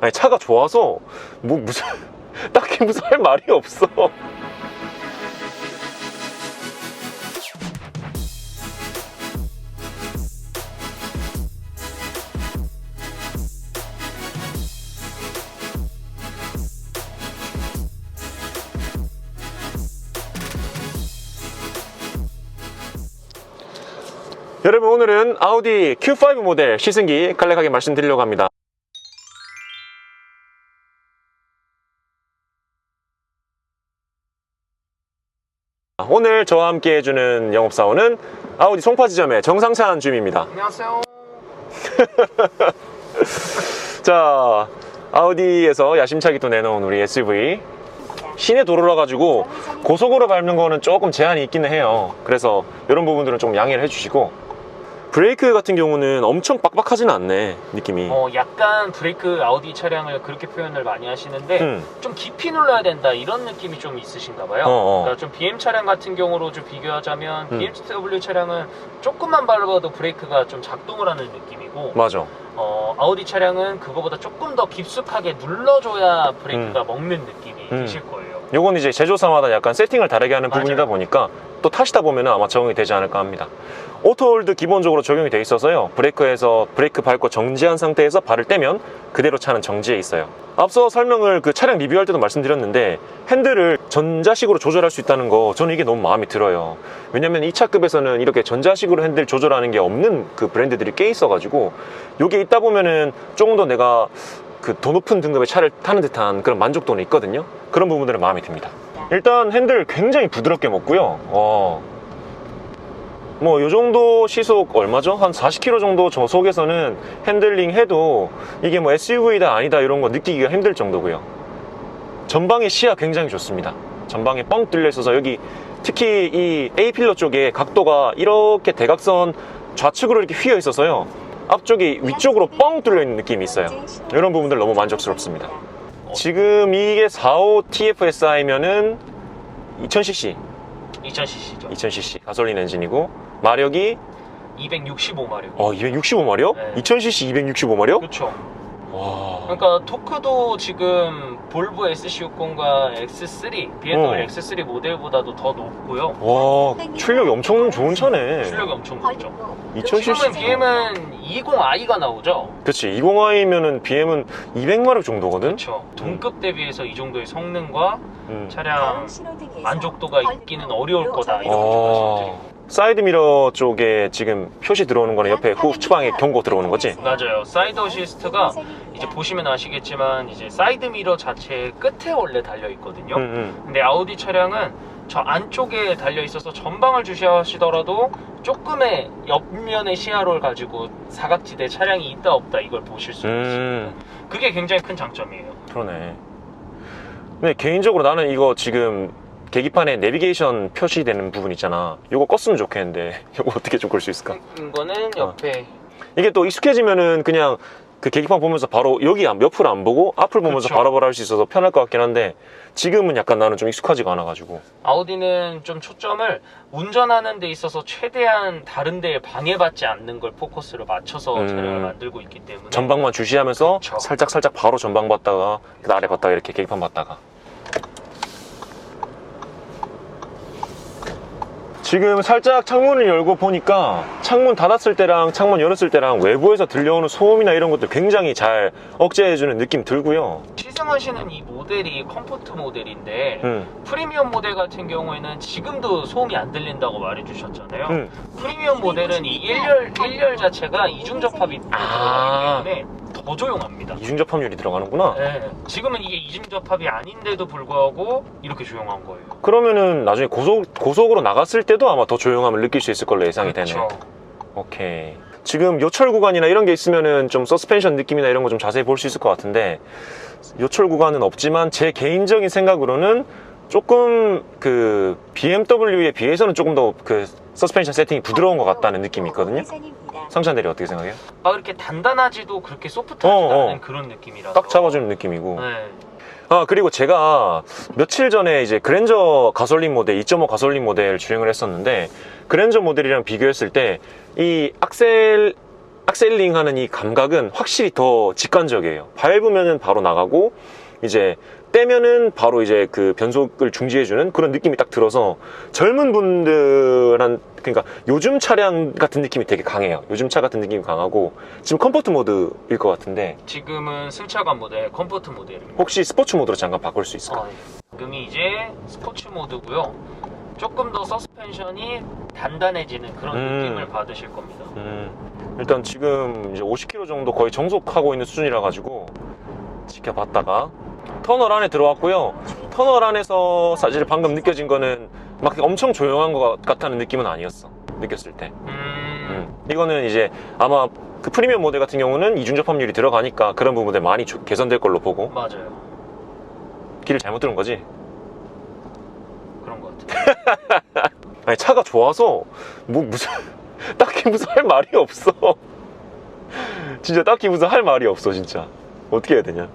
아니 차가 좋아서 뭐 무슨 딱히 무슨 할 말이 없어. 여러분 오늘은 아우디 Q5 모델 시승기 간략하게 말씀드리려고 합니다. 오늘 저와 함께 해주는 영업사원은 아우디 송파 지점의 정상찬 주임입니다. 안녕하세요. 자, 아우디에서 야심차게 또 내놓은 우리 SUV. 시내 도로라 가지고 고속으로 밟는 거는 조금 제한이 있기는 해요. 그래서 이런 부분들은 좀 양해를 해주시고 브레이크 같은 경우는 엄청 빡빡하지는 않네 느낌이. 어, 약간 브레이크 아우디 차량을 그렇게 표현을 많이 하시는데 음. 좀 깊이 눌러야 된다 이런 느낌이 좀 있으신가 봐요. 어, 어. 그러니까 좀 BM 차량 같은 경우로 좀 비교하자면 음. BMW 차량은 조금만 밟아도 브레이크가 좀 작동을 하는 느낌이고 맞아. 어, 아우디 차량은 그거보다 조금 더 깊숙하게 눌러줘야 브레이크가 먹는 느낌이 음. 드실 거예요. 요건 이제 제조사마다 약간 세팅을 다르게 하는 맞아요. 부분이다 보니까 또 타시다 보면 아마 적응이 되지 않을까 합니다. 오토홀드 기본적으로 적용이 돼 있어서요. 브레이크에서 브레이크 밟고 정지한 상태에서 발을 떼면 그대로 차는 정지해 있어요. 앞서 설명을 그 차량 리뷰할 때도 말씀드렸는데 핸들을 전자식으로 조절할 수 있다는 거 저는 이게 너무 마음에 들어요. 왜냐면 이 차급에서는 이렇게 전자식으로 핸들 조절하는 게 없는 그 브랜드들이 꽤 있어 가지고 요게 있다 보면은 조금 더 내가 그 더 높은 등급의 차를 타는 듯한 그런 만족도는 있거든요. 그런 부분들은 마음에 듭니다. 일단 핸들 굉장히 부드럽게 먹고요. 어. 뭐, 요 정도 시속 얼마죠? 한 40km 정도 저속에서는 핸들링 해도 이게 뭐 SUV다 아니다 이런 거 느끼기가 힘들 정도고요. 전방의 시야 굉장히 좋습니다. 전방에 뻥 뚫려 있어서 여기 특히 이 A필러 쪽에 각도가 이렇게 대각선 좌측으로 이렇게 휘어 있어서요. 앞쪽이 위쪽으로 뻥 뚫려 있는 느낌이 있어요. 이런 부분들 너무 만족스럽습니다. 지금 이게 45 TFSI면은 2000cc, 2000cc죠. 2000cc 가솔린 엔진이고 마력이 265마력. 어 265마력? 네. 2000cc 265마력? 그렇죠. 와. 그러니까 토크도 지금 볼보 S60과 X3, BMW 어. X3 모델보다도 더 높고요. 와, 출력이 엄청 좋은 차네. 출력이 엄청 높죠. 2000cc. 지금은 BM은 20i가 나오죠. 그치 20i면은 BM은 200마력 정도거든. 그렇죠. 동급 대비해서 이 정도의 성능과 음. 차량 만족도가 있기는 어려울 거다 이렇게 어. 말씀드리고 사이드 미러 쪽에 지금 표시 들어오는 거는 옆에 후방에 경고 들어오는 거지? 맞아요. 사이드 어시스트가 이제 보시면 아시겠지만 이제 사이드 미러 자체 끝에 원래 달려 있거든요. 음, 음. 근데 아우디 차량은 저 안쪽에 달려 있어서 전방을 주시하시더라도 조금의 옆면의 시야를 가지고 사각지대 차량이 있다 없다 이걸 보실 수 있어요. 음, 그게 굉장히 큰 장점이에요. 그러네. 근데 개인적으로 나는 이거 지금 계기판에 내비게이션 표시되는 부분 있잖아. 이거 껐으면 좋겠는데 이거 어떻게 좀끌수 있을까? 이거는 옆에 이게 또 익숙해지면은 그냥 그 계기판 보면서 바로 여기 안- 옆을 안 보고 앞을 보면서 그쵸. 바로바로 할 수 있어서 편할 것 같긴 한데 지금은 약간 나는 좀 익숙하지가 않아가지고 아우디는 좀 초점을 운전하는 데 있어서 최대한 다른 데에 방해받지 않는 걸 포커스를 맞춰서 음. 차량을 만들고 있기 때문에 전방만 주시하면서 그쵸. 살짝 살짝 바로 전방 봤다가 그 아래 봤다가 이렇게 계기판 봤다가 지금 살짝 창문을 열고 보니까 창문 닫았을 때랑 창문 열었을 때랑 외부에서 들려오는 소음이나 이런 것들 굉장히 잘 억제해주는 느낌 들고요. 시승하시는 이 모델이 컴포트 모델인데 음, 프리미엄 모델 같은 경우에는 지금도 소음이 안 들린다고 말해주셨잖아요. 음. 프리미엄 모델은 이 1열, 1열 자체가 이중접합이 아. 들어가기 때문에 더 조용합니다. 이중접합률이 들어가는구나. 네, 지금은 이게 이중접합이 아닌데도 불구하고 이렇게 조용한 거예요. 그러면은 나중에 고속, 고속으로 나갔을 때도 아마 더 조용함을 느낄 수 있을 걸로 예상이 되네. 그렇죠. 오케이. 지금 요철 구간이나 이런 게 있으면은 좀 서스펜션 느낌이나 이런 거 좀 자세히 볼 수 있을 것 같은데 요철 구간은 없지만 제 개인적인 생각으로는 조금 그 BMW에 비해서는 조금 더 그 서스펜션 세팅이 부드러운 것 같다는 느낌이 있거든요. 성찬 대리 어떻게 생각해요? 아 이렇게 단단하지도 그렇게 소프트하지도 어, 어. 않은 그런 느낌이라서 딱 잡아주는 느낌이고. 네. 아 그리고 제가 며칠 전에 이제 그랜저 가솔린 모델 2.5 가솔린 모델 주행을 했었는데 그랜저 모델이랑 비교했을 때 이 악셀 악셀링 하는 이 감각은 확실히 더 직관적이에요. 밟으면은 바로 나가고, 이제 떼면은 바로 이제 그 변속을 중지해주는 그런 느낌이 딱 들어서 젊은 분들한, 그러니까 요즘 차량 같은 느낌이 되게 강해요. 요즘 차 같은 느낌이 강하고, 지금 컴포트 모드일 것 같은데, 지금은 승차감 모델, 컴포트 모델입니다. 혹시 스포츠 모드로 잠깐 바꿀 수 있을까? 어, 지금이 이제 스포츠 모드고요. 조금 더 서스펜션이 단단해지는 그런 음. 느낌을 받으실 겁니다. 음, 일단 지금 이제 50km 정도 거의 정속하고 있는 수준이라 가지고 지켜봤다가 터널 안에 들어왔고요. 터널 안에서 사실 방금 느껴진 거는 막 엄청 조용한 것 같다는 느낌은 아니었어. 느꼈을 때. 음, 음. 이거는 이제 아마 그 프리미엄 모델 같은 경우는 이중 접합률이 들어가니까 그런 부분들 많이 조- 개선될 걸로 보고 맞아요. 길을 잘못 들은 거지. 그런 것 같아요. 아니 차가 좋아서 뭐 무슨 딱히 무슨 할 말이 없어. 진짜 딱히 무슨 할 말이 없어 진짜. 어떻게 해야 되냐?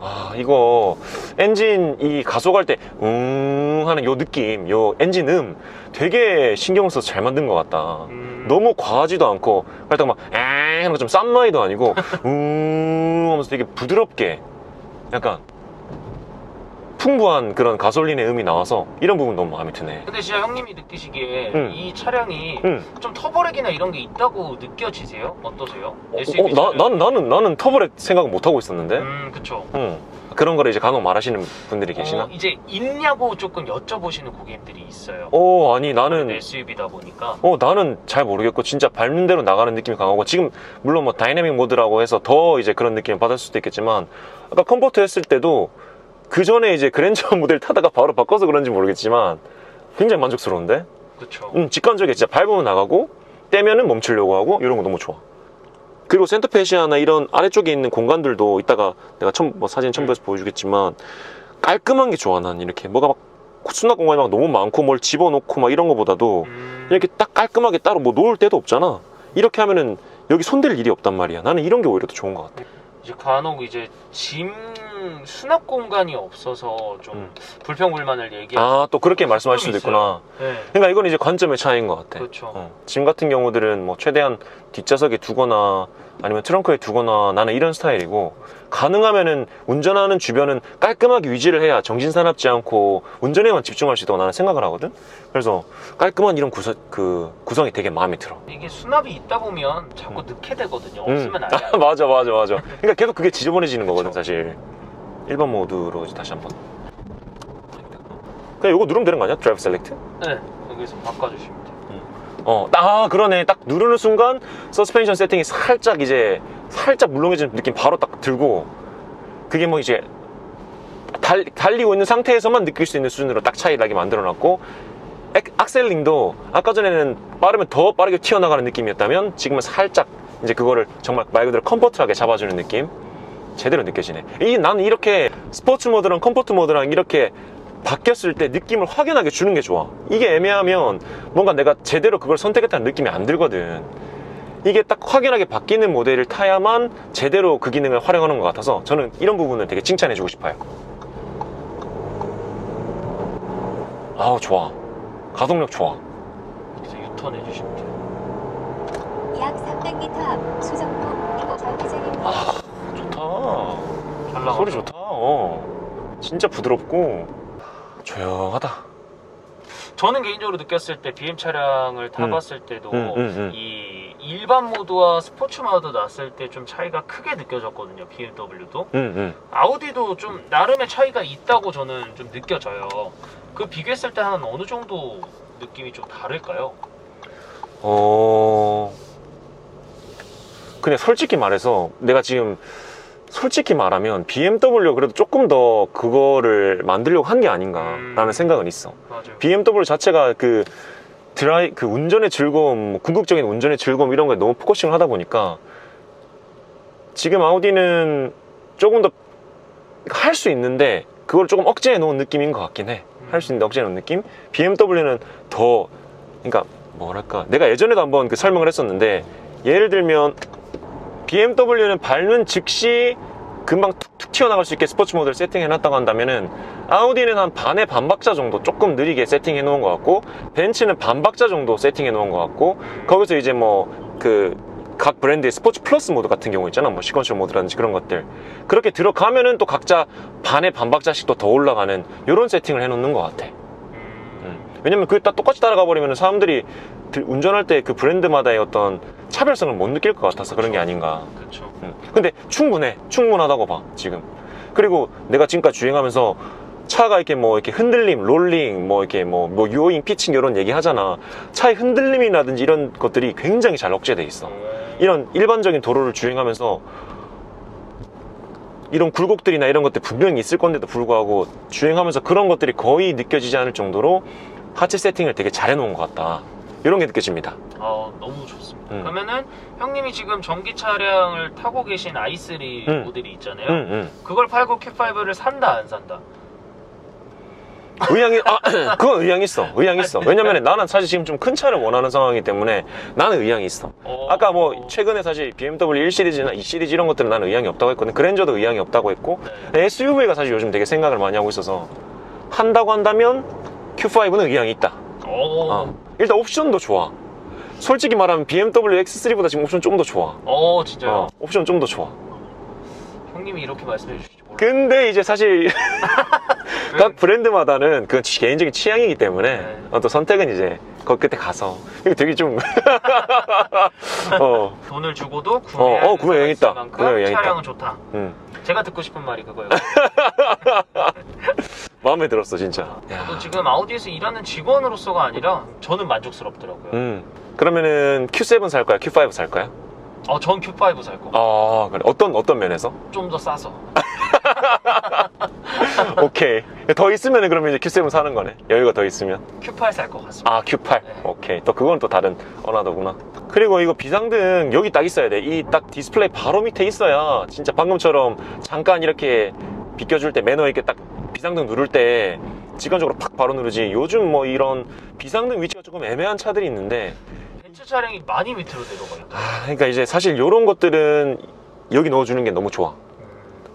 아 이거 엔진 이 가속할 때응 하는 요 느낌, 요 엔진 음 되게 신경 써서 잘 만든 것 같다. 음, 너무 과하지도 않고 그렇다고 막엥 하는 거좀 싼마이도 아니고 응 하면서 되게 부드럽게 약간 풍부한 그런 가솔린의 음이 나와서 이런 부분 너무 마음에 드네. 근데 진짜 형님이 느끼시기에 음. 이 차량이 응. 좀 터보렉이나 이런 게 있다고 느껴지세요? 어떠세요? 어, SUV 어, 나. 난, 나는, 나는 터블에 생각을 못 하고 있었는데. 음, 그쵸. 응. 그런 거를 이제 간혹 말하시는 분들이 계시나? 어, 이제 있냐고 조금 여쭤보시는 고객님들이 있어요. 어, 아니, 나는, SUV다 보니까. 어, 나는 잘 모르겠고, 진짜 밟는 대로 나가는 느낌이 강하고, 지금, 물론 뭐, 다이내믹 모드라고 해서 더 이제 그런 느낌을 받을 수도 있겠지만, 아까 컴포트 했을 때도, 그 전에 이제 그랜저 모델 타다가 바로 바꿔서 그런지 모르겠지만, 굉장히 만족스러운데? 그쵸. 음, 직관적이게 진짜 밟으면 나가고, 떼면은 멈추려고 하고, 이런 거 너무 좋아. 그리고 센터페시아나 이런 아래쪽에 있는 공간들도 이따가 내가 첨, 뭐 사진 첨부해서 보여주겠지만, 깔끔한 게 좋아, 난 이렇게. 뭐가 막, 수납 공간이 막 너무 많고 뭘 집어넣고 막 이런 거보다도, 음, 이렇게 딱 깔끔하게 따로 뭐 놓을 데도 없잖아. 이렇게 하면은 여기 손댈 일이 없단 말이야. 나는 이런 게 오히려 더 좋은 것 같아. 이제 간혹 이제 짐 수납 공간이 없어서 좀 음. 불평불만을 얘기하시는 아, 또 그렇게 말씀하실 수도. 있구나. 네. 그러니까 이건 이제 관점의 차이인 것 같아. 그렇죠. 어, 짐 같은 경우들은 뭐 최대한 뒷좌석에 두거나 아니면 트렁크에 두거나 나는 이런 스타일이고 가능하면은 운전하는 주변은 깔끔하게 유지를 해야 정신 사납지 않고 운전에만 집중할 수 있다고 나는 생각을 하거든. 그래서 깔끔한 이런 구성 그 구성이 되게 마음에 들어. 이게 수납이 있다 보면 자꾸 넣게 되거든요. 음. 없으면 안 돼요. 아, 맞아 맞아 맞아. 그러니까 계속 그게 지저분해지는 거거든. 사실. 1번 모드로 다시 한번. 그냥 이거 누르면 되는 거 아니야? 드라이브 셀렉트? 네. 여기서 바꿔주시면. 어, 아 그러네. 딱 누르는 순간 서스펜션 세팅이 살짝 이제 살짝 물렁해지는 느낌 바로 딱 들고 그게 뭐 이제 달, 달리고 있는 상태에서만 느낄 수 있는 수준으로 딱 차이 나게 만들어놨고 액- 악셀링도 아까 전에는 빠르면 더 빠르게 튀어나가는 느낌이었다면 지금은 살짝 이제 그거를 정말 말 그대로 컴포트하게 잡아주는 느낌 제대로 느껴지네. 이 나는 이렇게 스포츠 모드랑 컴포트 모드랑 이렇게 바뀌었을 때 느낌을 확연하게 주는 게 좋아. 이게 애매하면 뭔가 내가 제대로 그걸 선택했다는 느낌이 안 들거든. 이게 딱 확연하게 바뀌는 모델을 타야만 제대로 그 기능을 활용하는 것 같아서 저는 이런 부분을 되게 칭찬해 주고 싶어요. 아우, 좋아. 가속력 좋아. 그래서 유턴 해주시면 돼요. 약 300m 앞 수정로 정류장입니다. 아, 좋다. 잘 나가. 소리 좋다. 어. 진짜 부드럽고 조용하다. 저는 개인적으로 느꼈을 때 BM 차량을 타봤을 때도 음, 음, 음. 이 일반 모드와 스포츠 모드 났을 때 좀 차이가 크게 느껴졌거든요. BMW도. 응, 응. 아우디도 좀 나름의 차이가 있다고 저는 좀 느껴져요. 그 비교했을 때 한 어느 정도 느낌이 좀 다를까요? 어. 근데 솔직히 말해서 내가 지금 솔직히 말하면 BMW 그래도 조금 더 그거를 만들려고 한 게 아닌가라는 음. 생각은 있어. 맞아요. BMW 자체가 그 드라이 그 운전의 즐거움, 뭐 궁극적인 운전의 즐거움 이런 거에 너무 포커싱을 하다 보니까 지금 아우디는 조금 더 할 수 있는데 그걸 조금 억제해 놓은 느낌인 것 같긴 해. 할수 있는데 억제해 놓은 느낌? BMW는 더 그러니까 뭐랄까 내가 예전에도 한번 그 설명을 했었는데 예를 들면 BMW는 밟는 즉시 금방 툭툭 튀어나갈 수 있게 스포츠 모드를 세팅해 놨다고 한다면은 아우디는 한 반의 반박자 정도 조금 느리게 세팅해 놓은 것 같고 벤츠는 반박자 정도 세팅해 놓은 것 같고 거기서 이제 뭐그 각 브랜드의 스포츠 플러스 모드 같은 경우 있잖아. 뭐 시퀀셜 모드라든지 그런 것들. 그렇게 들어가면은 또 각자 반의 반박자씩 또 더 올라가는 이런 세팅을 해놓는 것 같아. 음, 음. 왜냐면 그게 딱 똑같이 따라가 버리면 사람들이 들- 운전할 때 그 브랜드마다의 어떤 차별성을 못 느낄 것 같아서 그런 게 아닌가. 그쵸. 음. 근데 충분해. 충분하다고 봐, 지금. 그리고 내가 지금까지 주행하면서 차가 이렇게 뭐 이렇게 흔들림, 롤링, 뭐 이렇게 뭐, 뭐 유오잉, 피칭 이런 얘기 하잖아. 차의 흔들림이라든지 이런 것들이 굉장히 잘 억제돼 있어. 어, 이런 일반적인 도로를 주행하면서 이런 굴곡들이나 이런 것들 분명히 있을 건데도 불구하고 주행하면서 그런 것들이 거의 느껴지지 않을 정도로 하체 세팅을 되게 잘 해놓은 것 같다. 이런 게 느껴집니다. 아, 너무 좋습니다. 음. 그러면은 형님이 지금 전기 차량을 타고 계신 i3 음. 모델이 있잖아요. 응, 응. 그걸 팔고 Q5를 산다 안 산다? 의향이 아 그건 의향 있어 의향 있어 왜냐면 나는 사실 지금 좀 큰 차를 원하는 상황이기 때문에 나는 의향이 있어 어, 아까 뭐 최근에 사실 BMW 1 시리즈나 2 시리즈 이런 것들은 나는 의향이 없다고 했거든 그랜저도 의향이 없다고 했고 네. SUV가 사실 요즘 되게 생각을 많이 하고 있어서 한다고 한다면 Q5는 의향이 있다 어, 어. 일단 옵션도 좋아 솔직히 말하면 BMW X3보다 지금 옵션 좀더 좋아 어, 진짜요? 어, 옵션 좀 더 좋아 형님이 이렇게 말씀해 주실지 몰라. 근데 이제 사실 각 브랜드마다는 그건 치- 개인적인 취향이기 때문에 네. 어, 또 선택은 이제 그 끝에 가서 이거 되게 좀 어, 돈을 주고도 구매할 어, 어, 구매 여행 있다. 구매 여행 있다. 차량은 좋다. 음, 제가 듣고 싶은 말이 그거예요. 마음에 들었어 진짜. 저도 지금 아우디에서 일하는 직원으로서가 아니라 저는 만족스럽더라고요. 음, 그러면은 Q7 살 거야, Q5 살 거야? 어, 전 Q5 살 거. 아, 그래. 어떤 어떤 면에서? 좀 더 싸서. 오케이. 더 있으면은 그러면 이제 Q7 사는 거네. 여유가 더 있으면. Q8 살 것 같습니다. 아, Q8. 네. 오케이. 또 그건 또 다른 언어더구나. 그리고 이거 비상등 여기 딱 있어야 돼. 이 딱 디스플레이 바로 밑에 있어야 진짜 방금처럼 잠깐 이렇게 비껴줄 때 매너 있게 딱 비상등 누를 때 직관적으로 팍 바로 누르지. 요즘 뭐 이런 비상등 위치가 조금 애매한 차들이 있는데 벤츠 차량이 많이 밑으로 내려가요. 아, 그러니까 이제 사실 이런 것들은 여기 넣어주는 게 너무 좋아.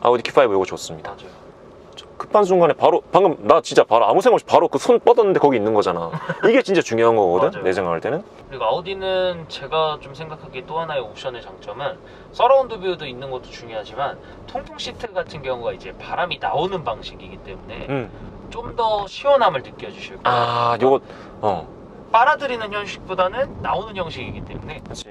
아우디 Q5 이거 좋습니다. 급한 순간에 바로 방금 나 진짜 바로 아무 생각 없이 바로 그 손 뻗었는데 거기 있는 거잖아. 이게 진짜 중요한 거거든. 맞아요. 내 생각할 때는. 그리고 아우디는 제가 좀 생각하기에 또 하나의 옵션의 장점은 서라운드 뷰도 있는 것도 중요하지만 통풍 시트 같은 경우가 이제 바람이 나오는 방식이기 때문에 음. 좀 더 시원함을 느껴주실 거예요. 아, 요거 어. 빨아들이는 형식보다는 나오는 형식이기 때문에 그렇지.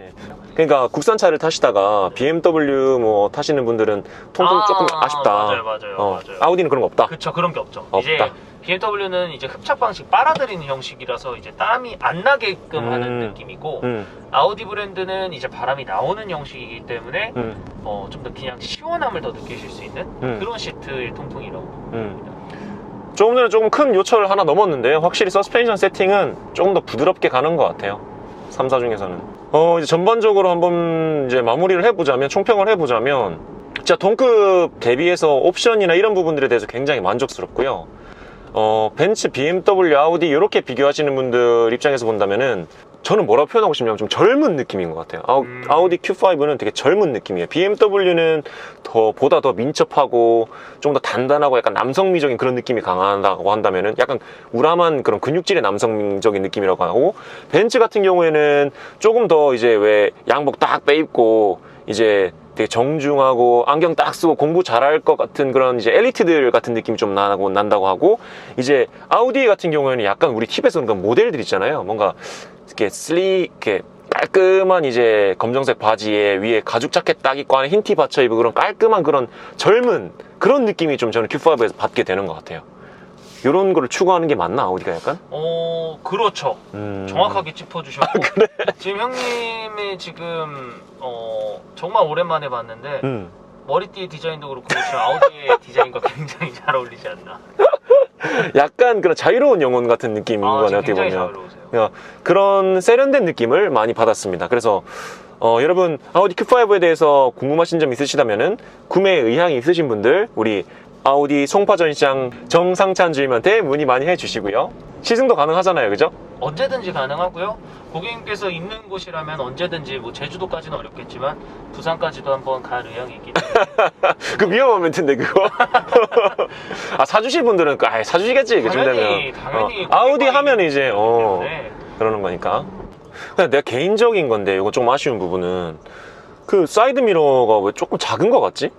그러니까 국산차를 타시다가 BMW 뭐 타시는 분들은 통풍 아, 조금 아쉽다. 맞아요, 맞아요, 어, 맞아요. 아우디는 그런 거 없다. 그쵸 그런 게 없죠. 없다. 이제 BMW는 이제 흡착 방식 빨아들이는 형식이라서 이제 땀이 안 나게끔 음. 하는 느낌이고 음, 아우디 브랜드는 이제 바람이 나오는 형식이기 때문에 음, 어, 좀더 그냥 시원함을 더 느끼실 수 있는 음. 그런 시트의 통풍이라고 음. 조금 전에 조금 큰 요철 하나 넘었는데 확실히 서스펜션 세팅은 조금 더 부드럽게 가는 것 같아요. 3사 중에서는. 어, 이제 전반적으로 한번 이제 마무리를 해보자면, 총평을 해보자면, 진짜 동급 대비해서 옵션이나 이런 부분들에 대해서 굉장히 만족스럽고요. 어, 벤츠, BMW, 아우디 이렇게 비교하시는 분들 입장에서 본다면은 저는 뭐라고 표현하고 싶냐면 좀 젊은 느낌인 것 같아요. 아우, 음. 아우디 Q5는 되게 젊은 느낌이에요. BMW는 더 보다 더 민첩하고 좀 더 단단하고 약간 남성미적인 그런 느낌이 강하다고 한다면은 약간 우람한 그런 근육질의 남성적인 느낌이라고 하고 벤츠 같은 경우에는 조금 더 이제 왜 양복 딱 빼입고 이제 되게 정중하고 안경 딱 쓰고 공부 잘할 것 같은 그런 이제 엘리트들 같은 느낌이 좀 나고 난다고 하고 이제 아우디 같은 경우에는 약간 우리 팁에서 그런 모델들 있잖아요. 뭔가 이렇게 슬리 이렇게 깔끔한 이제 검정색 바지에 위에 가죽 자켓 딱 입고 안에 흰 티 받쳐 입고 그런 깔끔한 그런 젊은 그런 느낌이 좀 저는 Q5에서 받게 되는 것 같아요. 이런 거를 추구하는 게 맞나 아우디가 약간? 어 그렇죠 음... 정확하게 짚어주셨고 지금 형님이 지금 어 정말 오랜만에 봤는데 음. 머리띠 디자인도 그렇고 지금 아우디의 디자인과 굉장히 잘 어울리지 않나 약간 그런 자유로운 영혼 같은 느낌인 아, 거네 지금 어떻게 보면. 야, 그런 세련된 느낌을 많이 받았습니다. 그래서 어, 여러분 아우디 Q5에 대해서 궁금하신 점 있으시다면은 구매 의향이 있으신 분들 우리 아우디 송파 전시장 정상찬 주임한테 문의 많이 해주시고요. 시승도 가능하잖아요, 그죠? 언제든지 가능하고요. 고객님께서 있는 곳이라면 언제든지 뭐 제주도까지는 어렵겠지만 부산까지도 한번 갈 의향이 있기 때문에 그 위험한 멘트인데 그거. 아 사주실 분들은 그, 아 사주시겠지 당연히 되면. 당연히 어, 아우디 하면 이제 어 그러는 거니까. 근데 내가 개인적인 건데 이거 좀 아쉬운 부분은 그 사이드 미러가 왜 조금 작은 것 같지?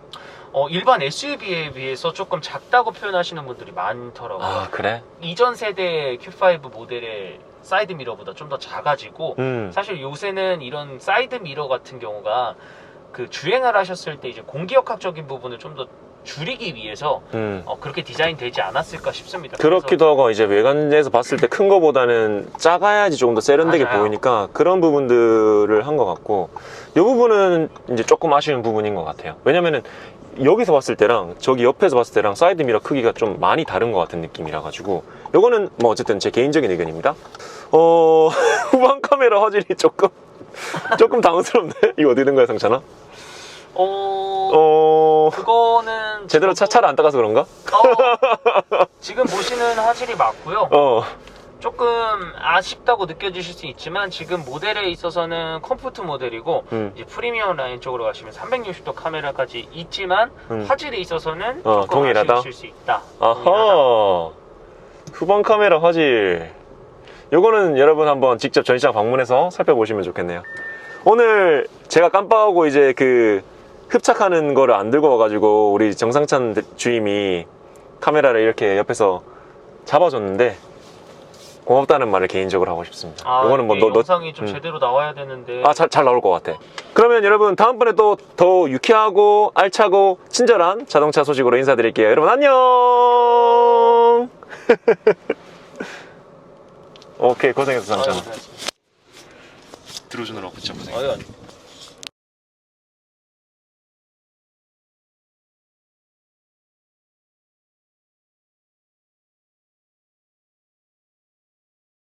어, 일반 SUV에 비해서 조금 작다고 표현하시는 분들이 많더라고요. 아 그래? 이전 세대 Q5 모델의 사이드 미러보다 좀 더 작아지고 음. 사실 요새는 이런 사이드 미러 같은 경우가 그 주행을 하셨을 때 이제 공기역학적인 부분을 좀 더 줄이기 위해서 음. 어, 그렇게 디자인 되지 않았을까 싶습니다. 그렇기도 하고 이제 외관에서 봤을 때 큰 거보다는 작아야지 조금 더 세련되게 맞아요. 보이니까 그런 부분들을 한 것 같고 이 부분은 이제 조금 아쉬운 부분인 것 같아요. 왜냐면은 여기서 봤을 때랑 저기 옆에서 봤을 때랑 사이드 미러 크기가 좀 많이 다른 것 같은 느낌이라 가지고 요거는 뭐 어쨌든 제 개인적인 의견입니다. 어 후방 카메라 화질이 조금 조금 당황스럽네. 이거 어디 든 거야 상찬아? 어, 어 그거는 제대로 차 차를 안 닦아서 그런가? 어, 지금 보시는 화질이 맞고요. 어 조금 아쉽다고 느껴지실 수 있지만 지금 모델에 있어서는 컴포트 모델이고 음. 이제 프리미엄 라인 쪽으로 가시면 360도 카메라까지 있지만 음. 화질에 있어서는 어, 조금 동일하다? 아쉬우실 수 있다. 아하 후방 카메라 화질 요거는 여러분 한번 직접 전시장 방문해서 살펴보시면 좋겠네요 오늘 제가 깜빡하고 이제 그 흡착하는 거를 안 들고 와가지고 우리 정상찬 주임이 카메라를 이렇게 옆에서 잡아줬는데 고맙다는 말을 개인적으로 하고 싶습니다 아, 요거는 뭐 너, 너, 영상이 좀 음. 제대로 나와야 되는데 아, 잘, 잘 나올 것 같아. 그러면 여러분, 다음번에 또 더 유쾌하고 알차고 친절한 자동차 소식으로 인사드릴게요. 여러분, 안녕! 오케이, 고생했어. 고생하셨습니다. 들어주느라고 진짜 고생했어. 아유, 아유.